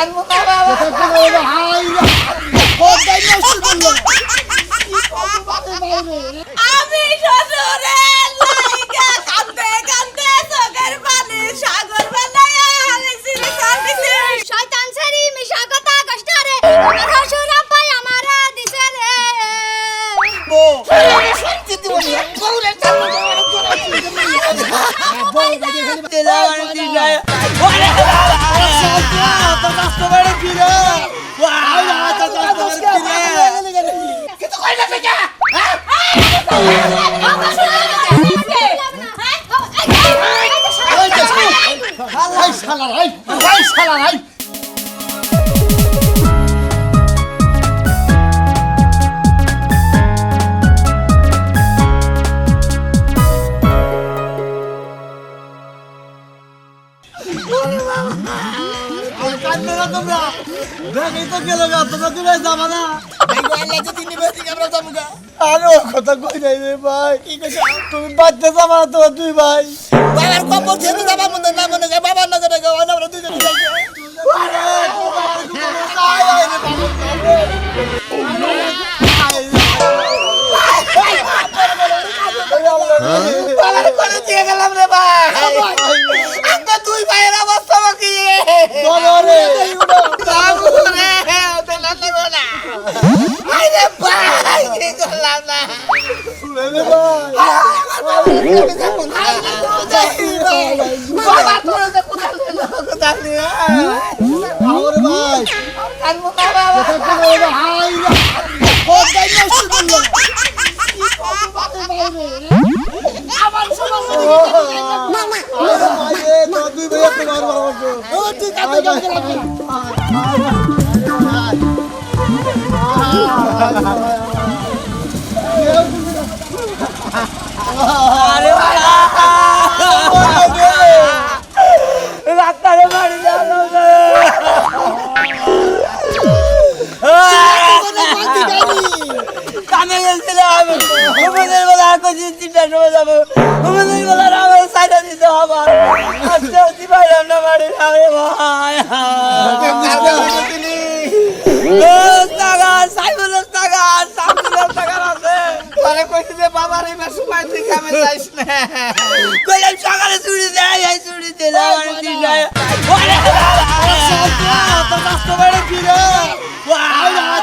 কানবো না বাবা আমি কথা কই নাই রে ভাই। তুমি বাচ্চা যাবা না তোমার দুই ভাই? বাবার কপর ছেড়ে যাবা মনে না মনে বাবার নজরে গাও আমরা দুজনে বাবার করে দিয়ে গেলাম রে ভাই। আমরা দুই ভাইয়ের অবস্থা কি রে ওটা না। আরে ভাই কি করলাম না? কোথায় কোথায়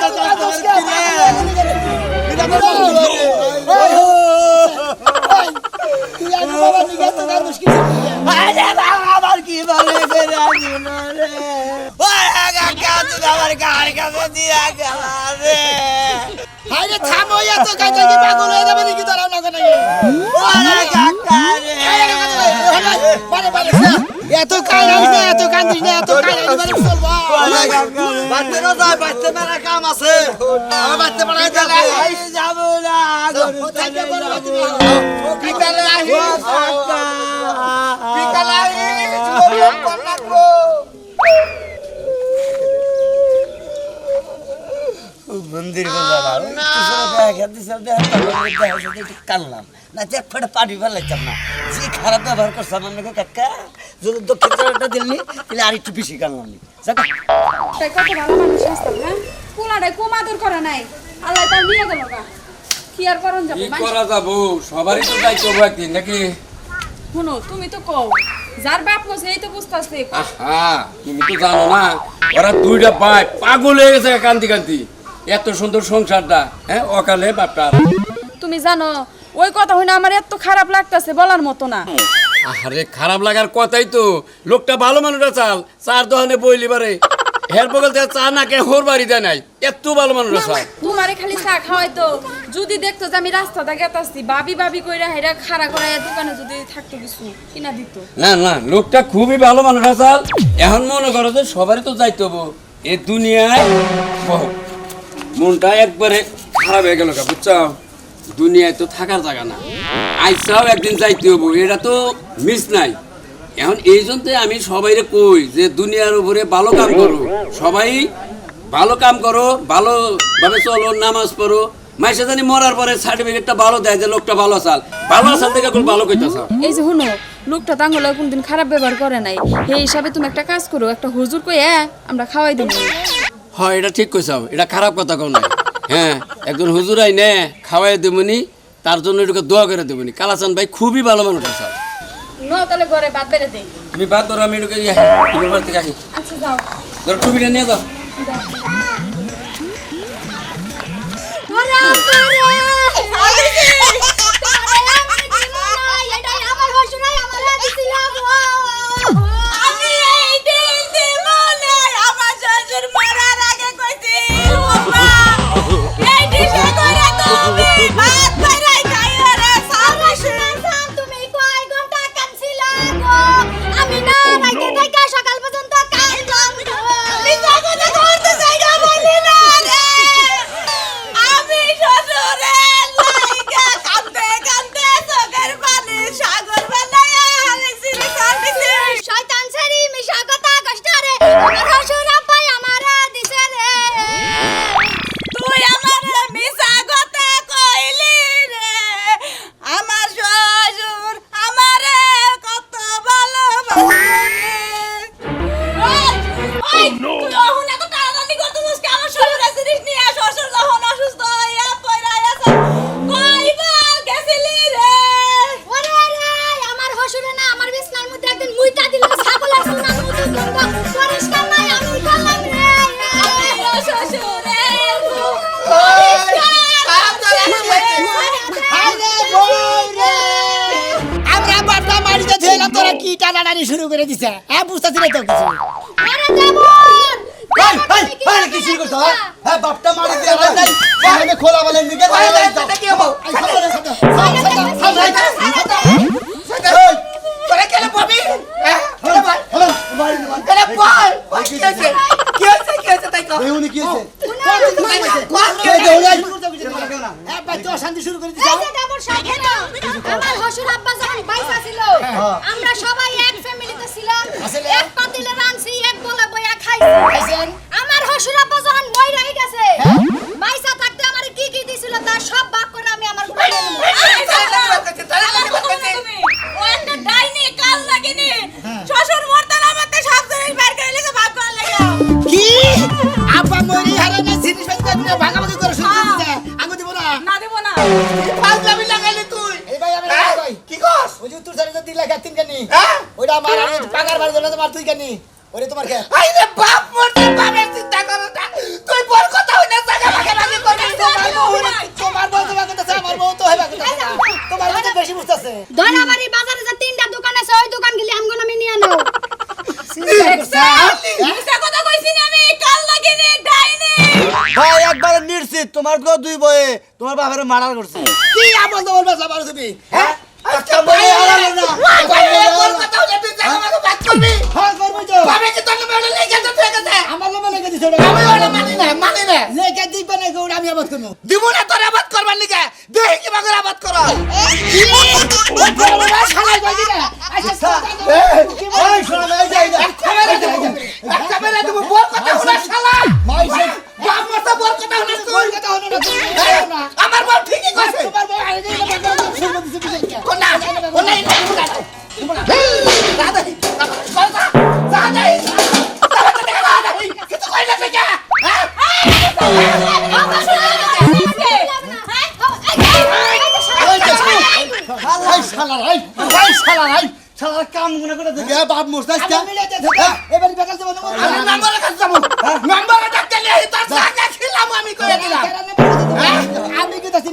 তো তুই আগে বাবা নিয়ে তো না মুশকিল আরে বাবা আবার কি বলে ওরে আমার কাছে দিয়া গেল রে আরে থামো এত কাছে কি পাগল হয়ে যাবে নাকি তোরা না করে ওরে কাকা রে মানে মানে এত কাঁদিস না এত কাঁদিস না এত কাঁদিস না চলবো। বাড়তে না যায় বাড়তে মেরা কাম আছে। আমার বাড়তে পড়াই যাবে। যাব না বিকালে আহিস বিকালে মন্দির কানলাম। না যে ফেটে পানি ফেলাইতাম না। যে খারাপ ব্যবহার করছে আমার নাকি কাকা যদি দক্ষিণ চারটা দিলনি তাহলে আর একটু বেশি কানলাম নি। কত ভালো মানুষ আসতাম হ্যাঁ? করে নাই। আল্লাহ তার নিয়ে গেল কি আর করন যাব কি করা যাব? সবারই তো দায়িত্ব একদিন নাকি? শুনো তুমি তো কও যার বাপ তো বুঝতেছে। আহা তুমি তো জানো না ওরা দুইটা ভাই পাগল হয়ে গেছে কান্তি কান্তি এত সুন্দর সংসারটা হ্যাঁ? অকালে বাপটা তুমি জানো ওই কথা হইনা আমার এত খারাপ লাগতাছে বলার মতো না। আরে খারাপ লাগার কথাই তো। লোকটা ভালো মানুষটা চাল চার দোকানে বইলি পারে হের বগল থেকে চা না কে হোর বাড়ি দেয় নাই। এত ভালো মানুষটা চাল। তোমারে খালি চা খাওয়াই তো। যদি দেখতো যে আমি রাস্তা রাস্তাটা গেতাছি বাবি বাবি কইরা হেরা খাড়া করাইয়া দোকানে যদি থাকতো কিছু কিনা দিত। না না লোকটা খুবই ভালো মানুষ আসাল এখন মনে করো যে সবারই তো যাইতে হব। এ দুনিয়ায় মনটা একবারে খারাপ হয়ে গেল বুঝছ? দুনিয়ায় তো থাকার জায়গা না। আইসাও একদিন যাইতে হব এটা তো মিস নাই। এখন এই জন্য আমি সবাইরে কই যে দুনিয়ার উপরে ভালো কাম করো। সবাই ভালো কাম করো, ভালোভাবে চলো, নামাজ পড়ো। মাইসে জানি মরার পরে সার্টিফিকেটটা ভালো দেয় যে লোকটা ভালো চাল ভালো চাল থেকে এখন ভালো কইতাছ। এই যে শুনো, লোকটা তাঙ্গলে কোনদিন খারাপ ব্যবহার করে নাই। সেই হিসাবে তুমি একটা কাজ করো, একটা হুজুর কই আমরা খাওয়াই দেবো হয় এটা ঠিক কইসাও এটা খারাপ কথা কও না হ্যাঁ একজন হুজুর আই নে খাওয়াই দেবনি তার জন্য এটাকে দোয়া করে দেবনি কালাচান ভাই খুবই ভালো মানুষ আছে তাহলে ঘরে বাদ বেড়ে দেই তুমি বাদ ধরো আমি এটাকে তোমার থেকে আসি আচ্ছা যাও। ধরো টুপিটা নিয়ে যাও। দিছে হ্যাঁ বুঝতেছি না তো কিছু। আরে দেবর এই এই এই কি শুরু করছ হ্যাঁ? হ্যাঁ বাপটা মারি দিয়ে আমার নাই বাহিরে খোলা বলে নিকে ভাই, ভাই, ভাই, কি হব? তোরা কেন পাবি? হ্যাঁ বলে ভাই। কেন পাই কি হয়েছে? কি হয়েছে কি হয়েছে তাই কও উনি কি হয়েছে? কোন কি এই যে হয়েছে? উনি হ্যাঁ ভাই তো অশান্তি শুরু করে এই দিছে যে দেবর সাথে ওইটা আমার আমি পাকার বাড়ি জন্য তোমার তুই কানি ওরে তোমার কে আইরে বাপ মরতে বাপের চিন্তা করো না তুই বড় কথা হই না জায়গা ভাগাভাগি করবি তোমার বউ হইলে তোমার বউ তোমার কথা আমার বউ তো হেবা কথা তোমার বেশি বুঝতেছে বাজারে যে তিনটা দোকান আছে ওই দোকান গেলে আমগো নামে নিয়ে নাও মিছা কথা কইছি না আমি কাল লাগিনি ডাইনি ভাই একবার নিশ্চিত তোমার গো দুই বয়ে তোমার বাপের মারার করছে কি আমল তোমার বাসা পারো তুমি হ্যাঁ আমি আবাদ করব। দিব না তোর আবাদ করবার লিগে। দেখি কি বাগের আবাদ কর। শালাই কইদি না আচ্ছা এই শোনা এই যাই যা।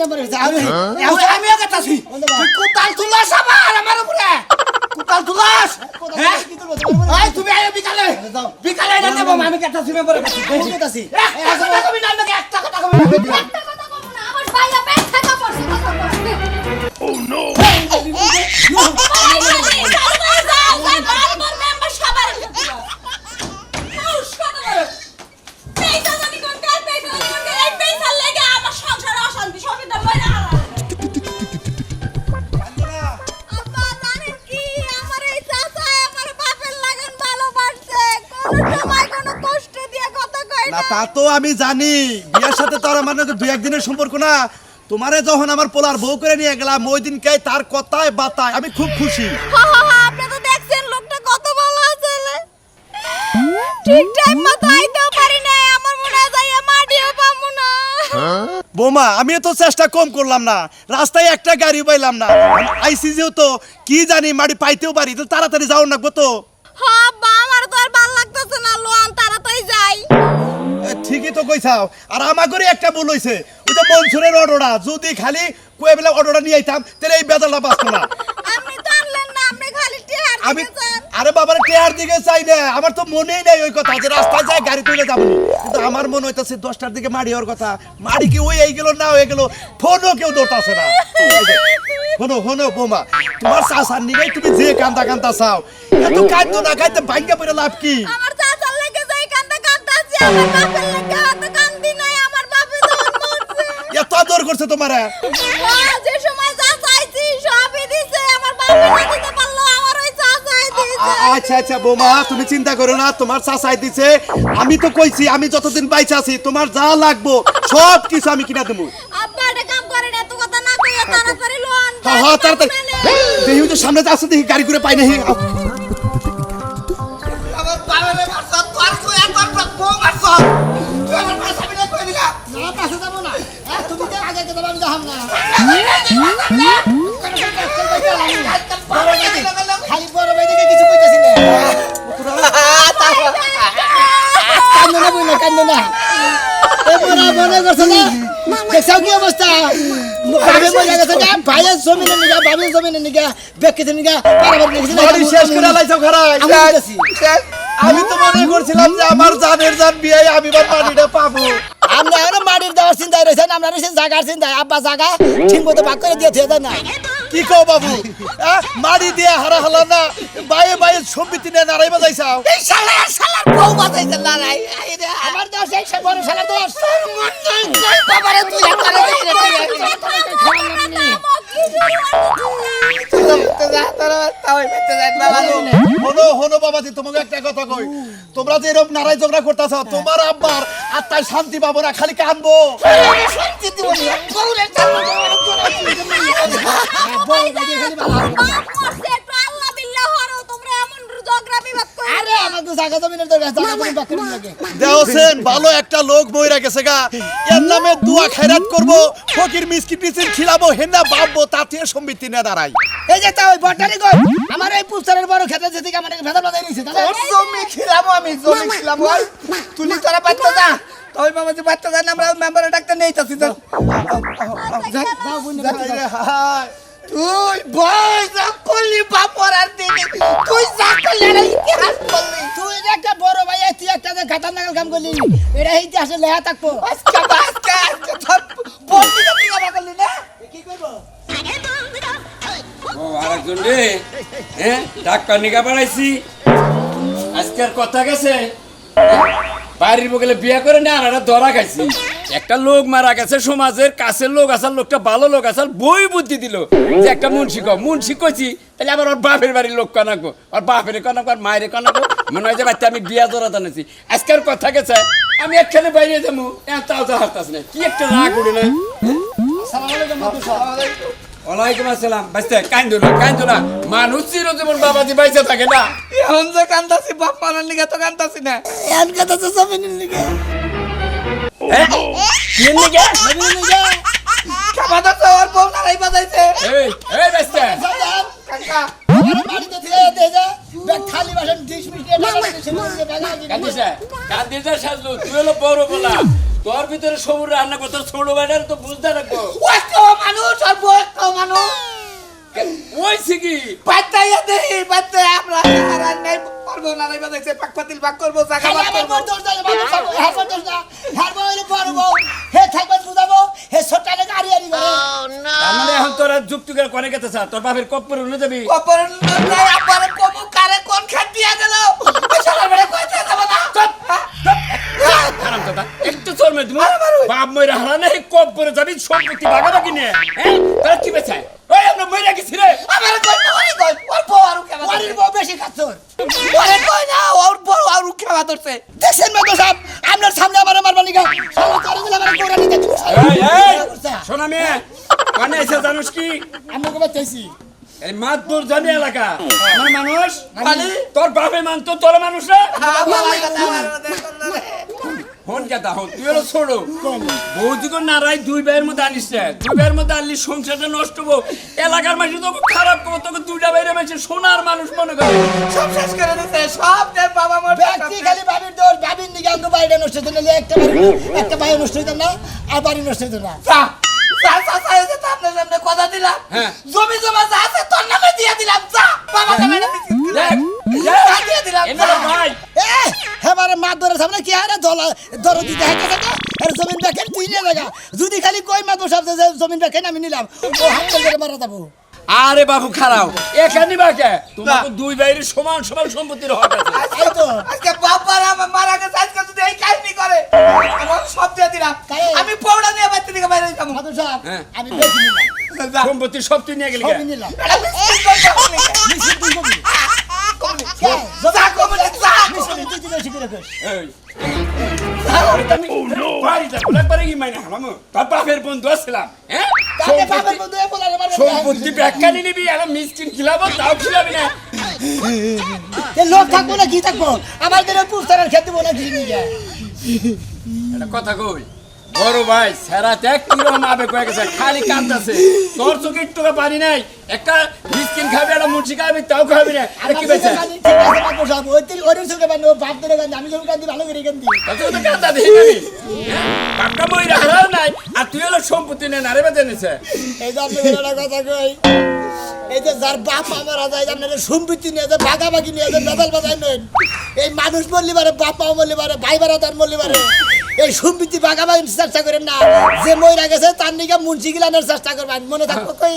নাম্বার হইছে আমি আমি আমিও কাটাছি তুই কোতাল তুলাস আবার আমার উপরে কোতাল তুলাস হ্যাঁ এই তুমি আয় বিকালে বিকালে এটা দেবো আমি কাটাছি নাম্বারে কাটাছি আমি তাসি একটা কথা কবি তা তো আমি জানি। বিয়ের সাথে তো আর আমার নাকি দুই একদিনের সম্পর্ক না। তোমারে যখন আমার পোলার বউ করে নিয়ে গেলাম ওই দিনকে তার কথায় বাতায় আমি খুব খুশি। হা হা হা আপনি তো দেখছেন লোকটা কত ভালো আছে ঠিক টাইম মতো আইতেও পারি না আমার মনে মাটিও পাবো না। বোমা আমি তো চেষ্টা কম করলাম না। রাস্তায় একটা গাড়ি পাইলাম না। আইসি যেহেতু কি জানি মাটি পাইতেও পারি তো তাড়াতাড়ি যাও না গো তো। হ্যাঁ আমার তো আর ভালো লাগতেছে না লোন তাড়াতাড়ি যাই। ঠিকই তো কইছাও। আর আমাগরে একটা ভুল হইছে। ওই যে মনসুরের অর্ডারটা যদি খালি কয়ে বেলা অর্ডারটা নিয়ে আইতাম তাহলে এই বেজালটা বাঁচতো না। আপনি তো আনলেন না আপনি খালি টিহার আমি আরে বাবার টেয়ার দিকে চাই না আমার তো মনেই নাই ওই কথা যে রাস্তায় যায় গাড়ি তুলে যাব। কিন্তু আমার মনে হইতাছে দশটার দিকে মাড়ি হওয়ার কথা। মাড়ি কি ওই এই গেল না হয়ে গেল ফোনও কেউ ধরতাছে না। হনো হনো বোমা। তোমার চাষার নিগাই তুমি যে কান্দা কান্দা চাও। এত কান্দ না খাইতে ভাঙ্গা পড়ে লাভ কি আমার চাচার লেগে যাই কান্দা কান্দাছি আমার বাপের লেগে এত আদর করছে তোমারে। ও, যে সময় যা চাইছি সবই দিছে আমার বাপে দিতে পারল আমার ওই চাচাই দিছে আচ্ছা আচ্ছা বোমা তুমি চিন্তা করো না তোমার চাষাই দিছে। আমি তো কইছি আমি যতদিন বাইচে আছি তোমার যা লাগবো সব কিছু আমি কিনা দেবো। আব্বা এটা কাম করেন এত কথা না কইয়া তাড়াতাড়ি লোন হ্যাঁ হ্যাঁ তাড়াতাড়ি। দেখি ওই সামনে যাচ্ছে দেখি গাড়ি করে পাই না মারছ তুই আমার ভাষা বিনা কই দিলা না পাশে যাব না। তুমি তো আগে যাব আমি যাহাম না। খালি বড় ভাই দিকে কিছু কইতাছি না। কান্দো না বইনা কান্দো না। এ মনে করছ না দেখছাও কি অবস্থা? ভাবে মজা গেছে না ভাইয়ের জমিনে নিগা জমিনে নিগা বেকিতে নিগা পারাবার নিগা শেষ করে আমি দিতেছি আমি তো মনে করছিলাম যে আমার জানের জান বিয়ে আমি বার পানিটা পাবো। আমরা এখন মাটির দেওয়ার চিন্তায় রয়েছেন আমরা রয়েছেন জাগার চিন্তায়। আব্বা জাগা ঠিক মতো ভাগ করে দিয়ে থুয়ে না? কি কও বাবু? মারি দিয়ে হারা হালা না। বাইয়ে বাইয়ে সম্পত্তি নিয়ে নারাই বাজাইছাও। এই শালা শালার বউ বাজাইছে না নাই আমার দোষ এই বড় শালা দোষ। বাবারে তুই হনো হনো বাবাজি তোমাকে একটা কথা কই তোমরা যে এরকম নারাই ঝগড়া করতেছ তোমার আব্বার আত্মায় শান্তি পাবো না খালি কানবো আরে আমার তো জায়গা জমিনের দরকার জায়গা জমি ভাগ করে লাগে দেওছেন ভালো একটা লোক বইরা গেছে গা। এর নামে দুয়া খায়রাত করব ফকির মিসকি পিসির খিলাবো হেনা বাববো তাতে সম্পত্তি নিয়ে দাঁড়াই। এই যে তা বটারি কই আমার এই পুস্তরের বড় খেতে যেতে আমার ভেদা বাজাই নিছে দাদা জমি খিলামো আমি জমি খিলামো তুলি তোরা যা। ওই মামা যে বাচ্চা যা আমরা মেম্বারে ডাক্তার নেই তাছি তো তুই বই যা করলি বাপর আর তুই যা করলি ইতিহাস করলি। তুই একটা বড় ভাই তুই একটা যে ঘাটার নাগাল কাম করলি। এটা ইতিহাসে লেখা থাকব। আজকে আজকে আজকে তোর বলতি তো তুই করলি না? কি করব? ও আরেকজন রে। হ্যাঁ ডাক্তার নিগা বাড়াইছি। আজকে আর কথা গেছে। বাড়ির বগলে বিয়া করে না আর ধরা খাইছি। একটা লোক মারা গেছে সমাজের কাছের লোক আসার লোকটা ভালো লোক আসার বই বুদ্ধি দিল। যে একটা মুন্সি কো মুন্সি কইছি তাহলে আবার ওর বাপের বাড়ির লোক কানাকো ওর বাপের কানাকো আর মায়ের কানাকো মনে হয় যে বাচ্চা আমি বিয়া জোড়া জানাইছি আজকের কথা গেছে আমি একখানে বাইরে যাব। তাও তো না কি একটা রাগ উঠে না? ওয়ালাইকুম আসসালাম। বাইসতে কান্দো না কান্দো না। মানুষ চিরজীবন বাবাজি বাইসে থাকে না। এখন যে কান্দাছি বাপ মানার লিগে তো কান্দাছি না। এখন কথা জমিনের লিগে? খাবার তো বউ নারাই বাজাইছে এই, এই কাকা বাড়িতে থেকে দে যা ব্যাগ খালি বাসন না? না তুই হলো বড় বলা। তোর ভিতরে সবুর রান্না করতে ছোট বেটার তো বুঝতে রাখব বাজাইছে পাক পাতিল পাক করব জায়গা বাক করব দোষ দাও বাবু সাবো হারবো দোষ না হারবো হইলে পারব হে থাকবে বুঝাবো হে ছোটালে গাড়ি আনি করে তার মানে এখন তোরা যুক্তি করে কোনে গেতে চা তোর বাপের কপ্পর উঠে যাবি কপর নাই আপারে কবু কারে কোন খাট দিয়া গেল বিশাল বড় কইতে যাব না হারাম দাদা একটু চোর তুমি বাপ ময়রা হারা নেই কপ্পরে যাবি সম্পত্তি ভাগাভাগি নিয়ে হ্যাঁ তোরা কি বেচায় ওই আমরা ময়রা গেছি রে। আমার কই না ওই কই ওর বউ আর কেমন ওর বউ বেশি খাচ্ছর ওরে। কই না ওর বউ আর কেমন ধরছে? দেখছেন মাদর সাহেব আপনার সামনে আমার মারবার নিগা তোরে দিলে আমার গোড়া নিতে এই, এই, শোনা মেয়ে কানে এসে জানুস কি? আমরা কবে চাইছি এই মাতদুর জানি এলাকা। আমার মানুষ মানে? তোর বাপে মানতো তোর মানুষ রে। হন কেতা হন তুই হলো ছোট বৌদিকে নারাই দুই ভাইয়ের মধ্যে আনিস না দুই ভাইয়ের মধ্যে আনলি সংসারটা নষ্ট হব। এলাকার মানুষ তোকে খারাপ করব তোকে দুইটা বাইরে মাসে সোনার মানুষ মনে করে। সব শেষ করে দিতে সব যে বাবা মোর ব্যক্তি খালি বাবির দোষ বাবির নিগা আঙ্গু বাড়িটা নষ্ট হইতো না একটা একটা বাড়ি নষ্ট হইতো না আর বাড়ি নষ্ট হইতো না। যা যা যা যা এই যে তো আপনার সামনে কথা দিলাম। হ্যাঁ। জমি জমা যা আছে তোর নামে দিয়ে দিলাম যা। বাবা দিয়ে দিলাম। ভাই। হেবারে মাছ ধরে সামনে কি আরে দল দর দিতে হাইতে থাকে আর জমিন বেকেন তুই নিয়ে লাগা যদি খালি কই মাছ বসাব যে জমিন আমি নিলাম। ও হাত মারা যাব। আরে বাবু খারাপ এখানে বাকে তোমাকে দুই ভাইয়ের সমান সমান সম্পত্তির হক আছে। তো। আজকে বাবার আমার মারা গেছে আজকে যদি এই কাহিনী করে আমার সব দিয়ে দিলাম? আমি পৌড়া নিয়ে বাড়ি থেকে বাইরে যাব। হ্যাঁ। আমি। সম্পত্তি সব তুই নিয়ে গেলি নিলাম এটা মিষ্টি করে যাব নাকি? মিছিল তুই কবি কে? যা কমলে যা মিছিল তুই তুই বেশি করে কই এই, আমি বাড়িটা খোলা করে কি মাইনে হারামো তোর বাপের বন্ধু আসছিলাম হ্যাঁ তাকে বাবার সম্পত্তি- নিয়ে নিবি আর মিষ্টিন খিলাবো তাও খিলাবি না লোক থাকব না কি থাকব আমার দিনে নিয়ে কথা কই বড় ভাই সেরা দেখ কীরকম আবেগ হয়ে গেছে খালি কান্দাছে তোর চোখে একটু পানি নাই একটা খাবি একটা মুন্সি খাবি তাও খাবি না। আরে কি বেছে আমি যখন কান্দি ভালো করে কান্দি তোর তো কান্দা দেখি বাপটা বই নাই আর তুই হলো সম্পত্তি নে নারে বেঁধে নিছে। এই যে আপনি কথা কই এই যে যার বাপ মারা যায় আপনার সম্পত্তি নিয়ে যায় ভাগাভাগি নিয়ে যায় বেদাল নেন এই মানুষ মরলি পারে বাপ মা মরলি পারে ভাই বারা তার মরলি পারে। এই সম্পত্তি ভাগাভাগি চেষ্টা করেন না। যে মহিলা গেছে, তার নিকে মুন্সি গিলানের চেষ্টা করবেন। মনে থাকব কই?